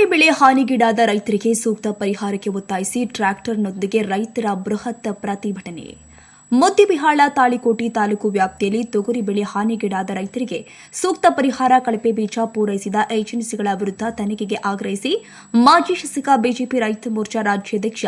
ತೊಗರಿ ಬೆಳೆ ಹಾನಿಗೀಡಾದ ರೈತರಿಗೆ ಸೂಕ್ತ ಪರಿಹಾರಕ್ಕೆ ಒತ್ತಾಯಿಸಿ ಟ್ರ್ಯಾಕ್ಟರ್ನೊಂದಿಗೆ ರೈತರ ಬೃಹತ್ ಪ್ರತಿಭಟನೆ. ಮುದ್ದಿಬಿಹಾಳ ತಾಳಿಕೋಟಿ ತಾಲೂಕು ವ್ಯಾಪ್ತಿಯಲ್ಲಿ ತೊಗರಿ ಬೆಳೆ ಹಾನಿಗೀಡಾದ ರೈತರಿಗೆ ಸೂಕ್ತ ಪರಿಹಾರ ಕಳಪೆ ಬೀಜ ಪೂರೈಸಿದ ಏಜೆನ್ಸಿಗಳ ವಿರುದ್ಧ ತನಿಖೆಗೆ ಆಗ್ರಹಿಸಿ ಮಾಜಿ ಶಾಸಕ ಬಿಜೆಪಿ ರೈತ ಮೋರ್ಚಾ ರಾಜ್ಯಾಧ್ಯಕ್ಷ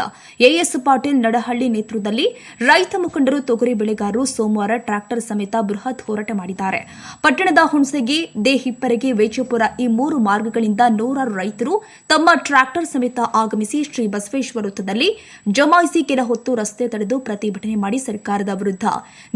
ಎಎಸ್ ಪಾಟೀಲ್ ನಡಹಳ್ಳಿ ನೇತೃತ್ವದಲ್ಲಿ ರೈತ ಮುಖಂಡರು ತೊಗರಿ ಬೆಳೆಗಾರರು ಸೋಮವಾರ ಟ್ರಾಕ್ಟರ್ ಸಮೇತ ಬೃಹತ್ ಹೋರಾಟ ಮಾಡಿದ್ದಾರೆ. ಪಟ್ಟಣದ ಹುಣಸಗಿ, ದೇಹಿಪ್ಪರಗಿ ವೇಜಪುರ ಈ ಮೂರು ಮಾರ್ಗಗಳಿಂದ ನೂರಾರು ರೈತರು ತಮ್ಮ ಟ್ರಾಕ್ಟರ್ ಸಮೇತ ಆಗಮಿಸಿ ಶ್ರೀ ಬಸವೇಶ್ವರ ವೃತ್ತದಲ್ಲಿ ಜಮಾಯಿಸಿ ಕೆಲ ಹೊತ್ತು ರಸ್ತೆ ತಡೆದು ಪ್ರತಿಭಟನೆ ಮಾಡಿ ಸರ್ಕಾರದ ವಿರುದ್ಧ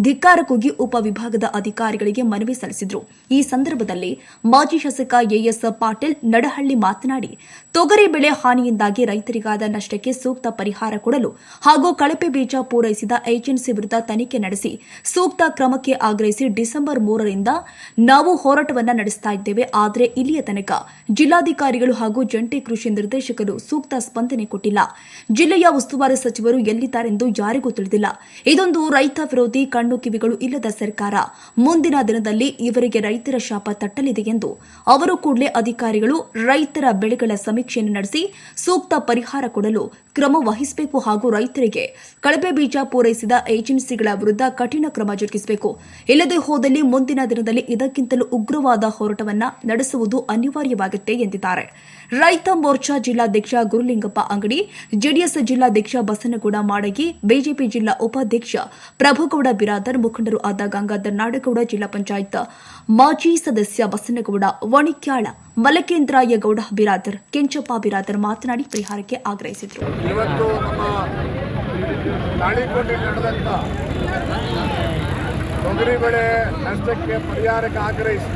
ಧಿಕ್ಕಾರ ಕೂಗಿ ಉಪವಿಭಾಗದ ಅಧಿಕಾರಿಗಳಿಗೆ ಮನವಿ ಸಲ್ಲಿಸಿದರು. ಈ ಸಂದರ್ಭದಲ್ಲಿ ಮಾಜಿ ಶಾಸಕ ಎಎಸ್ ಪಾಟೀಲ್ ನಡಹಳ್ಳಿ ಮಾತನಾಡಿ, ತೊಗರಿ ಬೆಳೆ ಹಾನಿಯಿಂದಾಗಿ ರೈತರಿಗಾದ ನಷ್ಟಕ್ಕೆ ಸೂಕ್ತ ಪರಿಹಾರ ಕೊಡಲು ಹಾಗೂ ಕಳಪೆ ಬೀಜ ಪೂರೈಸಿದ ಏಜೆನ್ಸಿ ವಿರುದ್ಧ ತನಿಖೆ ನಡೆಸಿ ಸೂಕ್ತ ಕ್ರಮಕ್ಕೆ ಆಗ್ರಹಿಸಿ ಡಿಸೆಂಬರ್ ಮೂರರಿಂದ ನಾವು ಹೋರಾಟವನ್ನು ನಡೆಸ್ತಾ ಇದ್ದೇವೆ. ಆದರೆ ಇಲ್ಲಿಯ ತನಕ ಜಿಲ್ಲಾಧಿಕಾರಿಗಳು ಹಾಗೂ ಜಂಟಿ ಕೃಷಿ ನಿರ್ದೇಶಕರು ಸೂಕ್ತ ಸ್ಪಂದನೆ ಕೊಟ್ಟಿಲ್ಲ. ಜಿಲ್ಲೆಯ ಉಸ್ತುವಾರಿ ಸಚಿವರು ಎಲ್ಲಿದ್ದಾರೆಂದು ಯಾರಿಗೂ ತಿಳಿದಿಲ್ಲ. ಇದೊಂದು ರೈತ ವಿರೋಧಿ ಕಣ್ಣು ಕಿವಿಗಳು ಇಲ್ಲದ ಸರ್ಕಾರ. ಮುಂದಿನ ದಿನದಲ್ಲಿ ಇವರಿಗೆ ರೈತರ ಶಾಪ ತಟ್ಟಲಿದೆ ಎಂದು ಅವರು ಕೂಡಲೇ ಅಧಿಕಾರಿಗಳು ರೈತರ ಬೆಳೆಗಳ ಸಮೀಕ್ಷೆಯನ್ನು ನಡೆಸಿ ಸೂಕ್ತ ಪರಿಹಾರ ಕೊಡಲು ಕ್ರಮ ವಹಿಸಬೇಕು ಹಾಗೂ ರೈತರಿಗೆ ಕಳಪೆ ಬೀಜ ಪೂರೈಸಿದ ಏಜೆನ್ಸಿಗಳ ವಿರುದ್ಧ ಕಠಿಣ ಕ್ರಮ ಜರುಗಿಸಬೇಕು. ಇಲ್ಲದೆ ಹೋದಲ್ಲಿ ಮುಂದಿನ ದಿನದಲ್ಲಿ ಇದಕ್ಕಿಂತಲೂ ಉಗ್ರವಾದ ಹೋರಾಟವನ್ನು ನಡೆಸುವುದು ಅನಿವಾರ್ಯವಾಗುತ್ತೆ ಎಂದಿದ್ದಾರೆ. ರೈತ ಮೋರ್ಚಾ ಜಿಲ್ಲಾಧ್ಯಕ್ಷ ಗುರುಲಿಂಗಪ್ಪ ಅಂಗಡಿ, ಜೆಡಿಎಸ್ ಜಿಲ್ಲಾಧ್ಯಕ್ಷ ಬಸನಗೌಡ ಮಾಡಗಿ, ಬಿಜೆಪಿ ಜಿಲ್ಲಾ ಉಪಾಧ್ಯಕ್ಷ ಪ್ರಭುಗೌಡ ಬಿರಾದರ್, ಮುಖಂಡರು ಆದ ಗಂಗಾಧರ್ ನಾಡಗೌಡ ಜಿಲ್ಲಾ ಪಂಚಾಯತ್ ಮಾಜಿ ಸದಸ್ಯ ಬಸನಗೌಡ, ವಣಿಕ್ಯಾಳ ಮಲಕೇಂದ್ರಾಯಗೌಡ ಬಿರಾದರ್, ಕೆಂಚಪ್ಪ ಬಿರಾದರ್ ಮಾತನಾಡಿ ಪರಿಹಾರಕ್ಕೆ ಆಗ್ರಹಿಸಿದರು. ಇವತ್ತು ನಮ್ಮ ತಾಳಿಕೋಟೆ ನಡೆದಂಥ ತೊಗರಿ ಬೆಳೆ ನಷ್ಟಕ್ಕೆ ಪರಿಹಾರಕ್ಕೆ ಆಗ್ರಹಿಸಿ.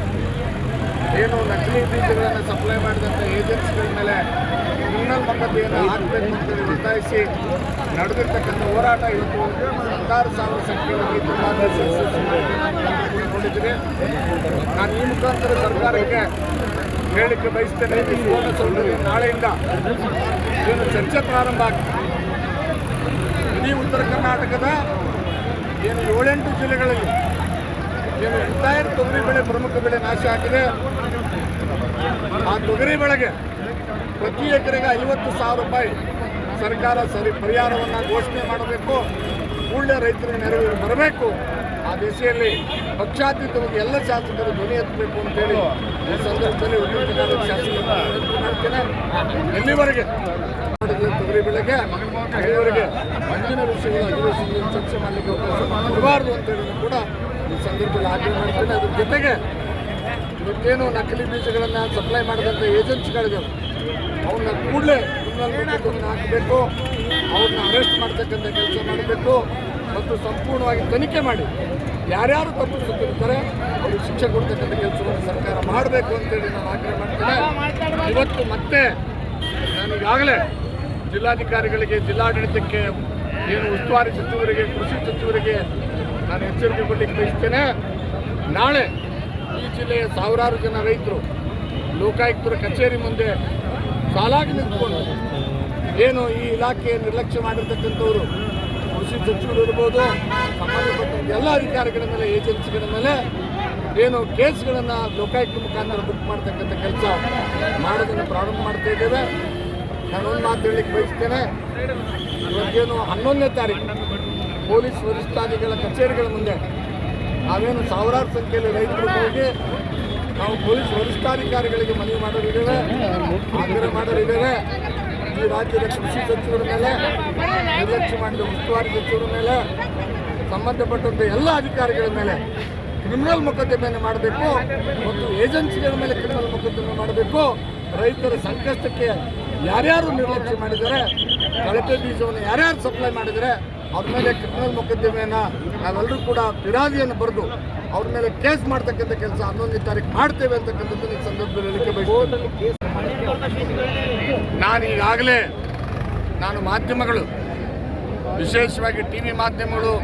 ಏನು ನಕಲಿ ಬೀಜಗಳನ್ನು ಸಪ್ಲೈ ಮಾಡಿದಂಥ ಏಜೆನ್ಸಿಗಳ ಮೇಲೆ ಕ್ರಿಮಿನಲ್ ಮೊಕದ್ದಮೆಯನ್ನು ಹಾಕಬೇಕು ಅಂತೇಳಿ ಒತ್ತಾಯಿಸಿ ನಡೆದಿರ್ತಕ್ಕಂಥ ಹೋರಾಟ ಇವತ್ತು ಹತ್ತಾರು ಸಾವಿರ ಸಂಖ್ಯೆಯಲ್ಲಿ ತುಂಬ ಕೊಂಡಿದ್ದೀರಿ ನಾನು ಈ ಮುಖಾಂತರ ಸರ್ಕಾರಕ್ಕೆ ಹೇಳಿಕೆ ಬಯಸ್ತೇನೆ. ಈ ಸುವರ್ಣಸೌಧದಲ್ಲಿ ನಾಳೆಯಿಂದ ಏನು ಚರ್ಚೆ ಪ್ರಾರಂಭ ಆಗ್ತದೆ. ಇಡೀ ಉತ್ತರ ಕರ್ನಾಟಕದ ಏನು ಏಳೆಂಟು ಜಿಲ್ಲೆಗಳಲ್ಲಿ ಏನು ಎಂಟೈರ್ ತೊಗರಿ ಬೆಳೆ, ಪ್ರಮುಖ ಬೆಳೆ ನಾಶ ಆಗಿದೆ? ಆ ತೊಗರಿ ಬೆಳೆಗೆ ಪ್ರತಿ ಎಕರೆಗೆ ಐವತ್ತು ಸಾವಿರ ರೂಪಾಯಿ ಸರ್ಕಾರ ಸರಿ ಪರಿಹಾರವನ್ನು ಘೋಷಣೆ ಮಾಡಬೇಕು. ಕೂಡಲೇ ರೈತರ ನೆರವು ಬರಬೇಕು. ಆ ದಿಸೆಯಲ್ಲಿ ಪಕ್ಷಾತೀತವಾಗಿ ಎಲ್ಲ ಶಾಸಕರು ಧ್ವನಿ ಎತ್ತಬೇಕು ಅಂತೇಳಿ ಈ ಸಂದರ್ಭದಲ್ಲಿ ಕರ್ನಾಟಕ ಶಾಸಕರು ಮಾಡ್ತೇನೆ. ಎಲ್ಲಿವರೆಗೆ? ತೊಗರಿ ಬೆಳೆಗೆ ಇಲ್ಲಿವರೆಗೆ ಮಂಜಿನ ವಿಷಯಗಳ ಅಧಿವೇಶನದಲ್ಲಿ ಚರ್ಚೆ ಮಾಡಲಿಕ್ಕೆ ಅವಕಾಶ ಮಾಡಬಾರದು ಅಂತೇಳಿ ಕೂಡ ಸಂದರ್ಭದಲ್ಲಿ ಆಗ್ರಹ ಮಾಡ್ತೇನೆ ಅದ್ರ ಜೊತೆಗೆ ಇವತ್ತೇನು ನಕಲಿ ಬೀಜಗಳನ್ನು ಸಪ್ಲೈ ಮಾಡಿದಂಥ ಏಜೆನ್ಸಿಗಳಿದ್ದಾವೆ ಅವನ್ನ ಕೂಡಲೇ ಹಾಕಬೇಕು. ಅವ್ರನ್ನ ಅರೆಸ್ಟ್ ಮಾಡ್ತಕ್ಕಂಥ ಕೆಲಸ ಮಾಡಬೇಕು. ಮತ್ತು ಸಂಪೂರ್ಣವಾಗಿ ತನಿಖೆ ಮಾಡಿ ಯಾರ್ಯಾರು ತಪ್ಪು ಸುತ್ತಿರ್ತಾರೆ ಅವ್ರಿಗೆ ಶಿಕ್ಷೆ ಕೊಡ್ತಕ್ಕಂಥ ಕೆಲಸವನ್ನು ಸರ್ಕಾರ ಮಾಡಬೇಕು ಅಂತೇಳಿ ನಾನು ಆಗ್ರಹ ಮಾಡ್ತೇನೆ. ಇವತ್ತು ಮತ್ತೆ ನಾನು ಈಗಾಗಲೇ ಜಿಲ್ಲಾಧಿಕಾರಿಗಳಿಗೆ, ಜಿಲ್ಲಾಡಳಿತಕ್ಕೆ, ಏನು ಉಸ್ತುವಾರಿ ಸಚಿವರಿಗೆ, ಕೃಷಿ ಸಚಿವರಿಗೆ ನಾನು ಎಚ್ಚರಿಕೆ ಕೊಡಲಿಕ್ಕೆ ಬಯಸ್ತೇನೆ. ನಾಳೆ ಈ ಜಿಲ್ಲೆಯ ಸಾವಿರಾರು ಜನ ರೈತರು, ಲೋಕಾಯುಕ್ತರ ಕಚೇರಿ ಮುಂದೆ ಸಾಲಾಗಿ ನಿಂತ್ಕೊಂಡು ಏನು ಈ ಇಲಾಖೆ ನಿರ್ಲಕ್ಷ್ಯ ಮಾಡಿರ್ತಕ್ಕಂಥವ್ರು, ಕೃಷಿ ಸಚಿವರು ಇರ್ಬೋದು ಸಂಬಂಧಪಟ್ಟ ಎಲ್ಲ ಅಧಿಕಾರಿಗಳ ಮೇಲೆ, ಏಜೆನ್ಸಿಗಳ ಮೇಲೆ ಏನು ಕೇಸ್ಗಳನ್ನು ಲೋಕಾಯುಕ್ತ ಮುಖಾಂತರ ಬುಕ್ ಮಾಡ್ತಕ್ಕಂಥ ಕೆಲಸ ಮಾಡೋದನ್ನು ಪ್ರಾರಂಭ ಮಾಡ್ತಾ ಇದ್ದೇವೆ. ನಾನೊಂದು ಮಾತು ಹೇಳಲಿಕ್ಕೆ ಬಯಸ್ತೇನೆ. ಇವತ್ತೇನು ಹನ್ನೊಂದನೇ ತಾರೀಕು. ಪೊಲೀಸ್ ವರಿಷ್ಠಾಧಿಕಾರಿಗಳ ಕಚೇರಿಗಳ ಮುಂದೆ ನಾವೇನು ಸಾವಿರಾರು ಸಂಖ್ಯೆಯಲ್ಲಿ ರೈತರು ಹೋಗಿ ನಾವು ಪೊಲೀಸ್ ವರಿಷ್ಠಾಧಿಕಾರಿಗಳಿಗೆ ಮನವಿ ಮಾಡೋರಿದ್ದೇವೆ, ಆಗ್ರಹ ಮಾಡೋರಿದ್ದೇವೆ. ಈ ರಾಜ್ಯದ ಕೃಷಿ ಸಚಿವರ ಮೇಲೆ, ನಿರ್ಲಕ್ಷ್ಯ ಮಾಡಿದ ಉಸ್ತುವಾರಿ ಸಚಿವರ ಮೇಲೆ, ಸಂಬಂಧಪಟ್ಟಂತೆ ಎಲ್ಲ ಅಧಿಕಾರಿಗಳ ಮೇಲೆ ಕ್ರಿಮಿನಲ್ ಮೊಕದ್ದಮೆಯನ್ನು ಮಾಡಬೇಕು ಮತ್ತು ಏಜೆನ್ಸಿಗಳ ಮೇಲೆ ಕ್ರಿಮಿನಲ್ ಮೊಕದ್ದಮೆ ಮಾಡಬೇಕು. ರೈತರ ಸಂಕಷ್ಟಕ್ಕೆ ಯಾರ್ಯಾರು ನಿರ್ಲಕ್ಷ್ಯ ಮಾಡಿದ್ದಾರೆ, ಕಳಪೆ ಬೀಜವನ್ನು ಯಾರ್ಯಾರು ಸಪ್ಲೈ ಮಾಡಿದರೆ ಅವ್ರ ಮೇಲೆ ಕ್ರಿಮಿನಲ್ ಮೊಕದ್ದಮೆಯನ್ನು ನಾವೆಲ್ಲರೂ ಕೂಡ ಫಿರಾದಿಯನ್ನು ಬರೆದು ಅವ್ರ ಮೇಲೆ ಕೇಸ್ ಮಾಡ್ತಕ್ಕಂಥ ಕೆಲಸ ಹನ್ನೊಂದನೇ ತಾರೀಕು ಮಾಡ್ತೇವೆ ಅಂತಕ್ಕಂಥದ್ದು ಈ ಸಂದರ್ಭದಲ್ಲಿ ಹೇಳಿಕೆ ನಾನು ಈಗಾಗಲೇ ನಾನು ಮಾಧ್ಯಮಗಳು, ವಿಶೇಷವಾಗಿ ಟಿ ವಿ ಮಾಧ್ಯಮಗಳು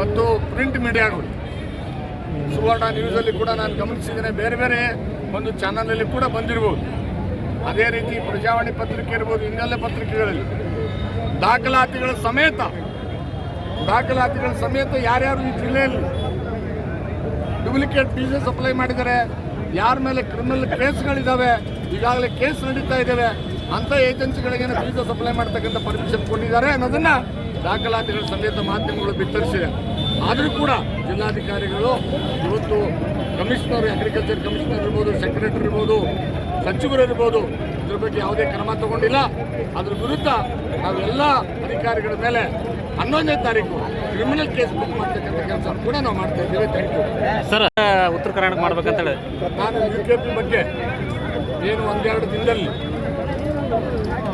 ಮತ್ತು ಪ್ರಿಂಟ್ ಮೀಡಿಯಾಗಳು, ಸುವರ್ಣ ನ್ಯೂಸಲ್ಲಿ ಕೂಡ ನಾನು ಗಮನಿಸಿದ್ದೇನೆ. ಬೇರೆ ಬೇರೆ ಒಂದು ಚಾನಲಲ್ಲಿ ಕೂಡ ಬಂದಿರ್ಬೋದು. ಅದೇ ರೀತಿ ಪ್ರಜಾವಾಣಿ ಪತ್ರಿಕೆ ಇರ್ಬೋದು, ಇನ್ನೆಲ್ಲ ಪತ್ರಿಕೆಗಳಲ್ಲಿ. ದಾಖಲಾತಿಗಳ ಸಮೇತ ದಾಖಲಾತಿಗಳ ಸಮೇತ ಯಾರ್ಯಾರು ಈ ಜಿಲ್ಲೆಯಲ್ಲಿ ಡೂಪ್ಲಿಕೇಟ್ ಬೀಜ ಸಪ್ಲೈ ಮಾಡಿದ್ದಾರೆ, ಯಾರ ಮೇಲೆ ಕ್ರಿಮಿನಲ್ ಕೇಸ್ಗಳಿದ್ದಾವೆ ಈಗಾಗಲೇ ಕೇಸ್ ನಡೀತಾ ಇದ್ದಾವೆ ಅಂಥ ಏಜೆನ್ಸಿಗಳಿಗೆ ಬೀಜ ಸಪ್ಲೈ ಮಾಡ್ತಕ್ಕಂಥ ಪರ್ಮಿಷನ್ ಕೊಟ್ಟಿದ್ದಾರೆ ಅನ್ನೋದನ್ನ ದಾಖಲಾತಿಗಳ ಸಮೇತ ಮಾಧ್ಯಮಗಳು ಬಿತ್ತರಿಸಿದೆ ಆದರೂ ಕೂಡ ಜಿಲ್ಲಾಧಿಕಾರಿಗಳು, ಇವತ್ತು ಕಮಿಷನರ್ ಅಗ್ರಿಕಲ್ಚರ್ ಕಮಿಷನರ್ ಇರ್ಬೋದು ಸೆಕ್ರೆಟರಿ ಇರ್ಬೋದು, ಸಚಿವರು ಇರ್ಬೋದು ಇದ್ರ ಬಗ್ಗೆ ಯಾವುದೇ ಕ್ರಮ ತಗೊಂಡಿಲ್ಲ. ಅದ್ರ ವಿರುದ್ಧ ನಾವೆಲ್ಲ ಅಧಿಕಾರಿಗಳ ಮೇಲೆ ಹನ್ನೊಂದನೇ ತಾರೀಕು ಕ್ರಿಮಿನಲ್ ಕೇಸ್ ಬುಕ್ ಮಾಡ್ತಕ್ಕಂಥ ಕೆಲಸ ಕೂಡ ನಾವು ಮಾಡ್ತಾ ಇದ್ದೇವೆ. ಥ್ಯಾಂಕ್ ಯು ಸರ್ ಉತ್ತರ ಕರ್ನಾಟಕ ಮಾಡ್ಬೇಕಂತ ಹೇಳಿ. ನಾನು ಯು ಕೆ ಪಿ ಬಗ್ಗೆ ಏನು ಒಂದೆರಡು ದಿನದಲ್ಲಿ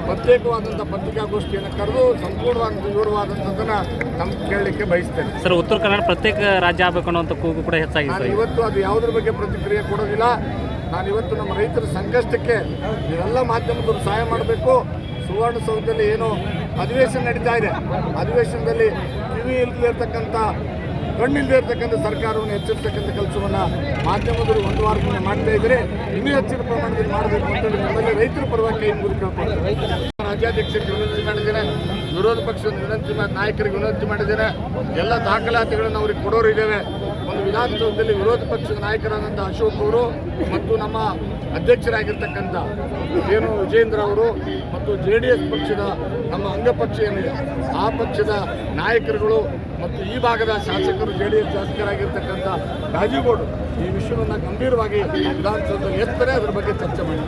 ಪ್ರತ್ಯೇಕವಾದಂಥ ಪತ್ರಿಕಾಗೋಷ್ಠಿಯನ್ನು ಕರೆದು ಸಂಪೂರ್ಣವಾದ ವಿವರವಾದಂಥದ್ದನ್ನು ತಮ್ಮ ಕೇಳಲಿಕ್ಕೆ ಬಯಸ್ತೇನೆ. ಸರ್ ಉತ್ತರ ಕನ್ನಡ ಪ್ರತ್ಯೇಕ ರಾಜ್ಯ ಆಗಬೇಕು ಅನ್ನೋಂಥ ಕೂಗು ಕೂಡ ಹೆಚ್ಚಾಗಿದೆ ಇವತ್ತು ಅದು ಯಾವುದ್ರ ಬಗ್ಗೆ ಪ್ರತಿಕ್ರಿಯೆ ಕೊಡೋದಿಲ್ಲ. ನಾನು ಇವತ್ತು ನಮ್ಮ ರೈತರ ಸಂಕಷ್ಟಕ್ಕೆ ನೀವೆಲ್ಲ ಮಾಧ್ಯಮದವರು ಸಹಾಯ ಮಾಡಬೇಕು. ಸುವರ್ಣಸೌಧದಲ್ಲಿ ಏನು ಅಧಿವೇಶನ ನಡೀತಾ ಇದೆ. ಅಧಿವೇಶನದಲ್ಲಿ ಕಿವಿ ಇಲ್ಲದೆ ಇರತಕ್ಕಂಥ ಕಣ್ಣಿಲ್ಲದೆ ಇರತಕ್ಕಂಥ ಸರ್ಕಾರವನ್ನು ಹೆಚ್ಚಿರ್ತಕ್ಕಂಥ ಕೆಲಸವನ್ನು ಮಾಧ್ಯಮದವರು ಒಂದು ವಾರದಿಂದ ಮಾಡ್ತಾ ಇದ್ದರೆ. ಇನ್ನೂ ಹೆಚ್ಚಿನ ಪ್ರಮಾಣದಲ್ಲಿ ಮಾಡಬೇಕು ಅಂತೇಳಿ ನಮ್ಮಲ್ಲಿ ರೈತರ ಪರವಾಗಿ ಕೈ ಮುಗಿದು ಕೇಳ್ಕೊಳ್ತಾರೆ ರಾಜ್ಯಾಧ್ಯಕ್ಷರಿಗೆ ವಿನಂತಿ ಮಾಡಿದ್ದೇನೆ. ವಿರೋಧ ಪಕ್ಷದ ವಿನಂತಿ ಮಾಡಿ ನಾಯಕರಿಗೆ ವಿನಂತಿ ಮಾಡಿದ್ದೇನೆ. ಎಲ್ಲ ದಾಖಲಾತಿಗಳನ್ನು ಅವ್ರಿಗೆ ಕೊಡೋರು ಇದ್ದೇವೆ. ಒಂದು ವಿಧಾನಸೌಧದಲ್ಲಿ ವಿರೋಧ ಪಕ್ಷದ ನಾಯಕರಾದಂಥ ಅಶೋಕ್ ಅವರು ಮತ್ತು ನಮ್ಮ ಅಧ್ಯಕ್ಷರಾಗಿರ್ತಕ್ಕಂಥ ಏನು ವಿಜೇಂದ್ರ ಅವರು ಮತ್ತು ಜೆ ಪಕ್ಷದ ನಮ್ಮ ಅಂಗಪಕ್ಷ ಏನಿದೆ, ಆ ಪಕ್ಷದ ನಾಯಕರುಗಳು ಮತ್ತು ಈ ಭಾಗದ ಶಾಸಕರು, ಜೆ ಡಿ ಎಸ್ ಶಾಸಕರಾಗಿರ್ತಕ್ಕಂಥ ರಾಜೀವ್ಗೌಡ ಈ ವಿಷಯವನ್ನು ಗಂಭೀರವಾಗಿ ವಿಧಾನಸೌಧದಲ್ಲಿ ಎತ್ತರೆ ಅದ್ರ ಬಗ್ಗೆ ಚರ್ಚೆ ಮಾಡಿ.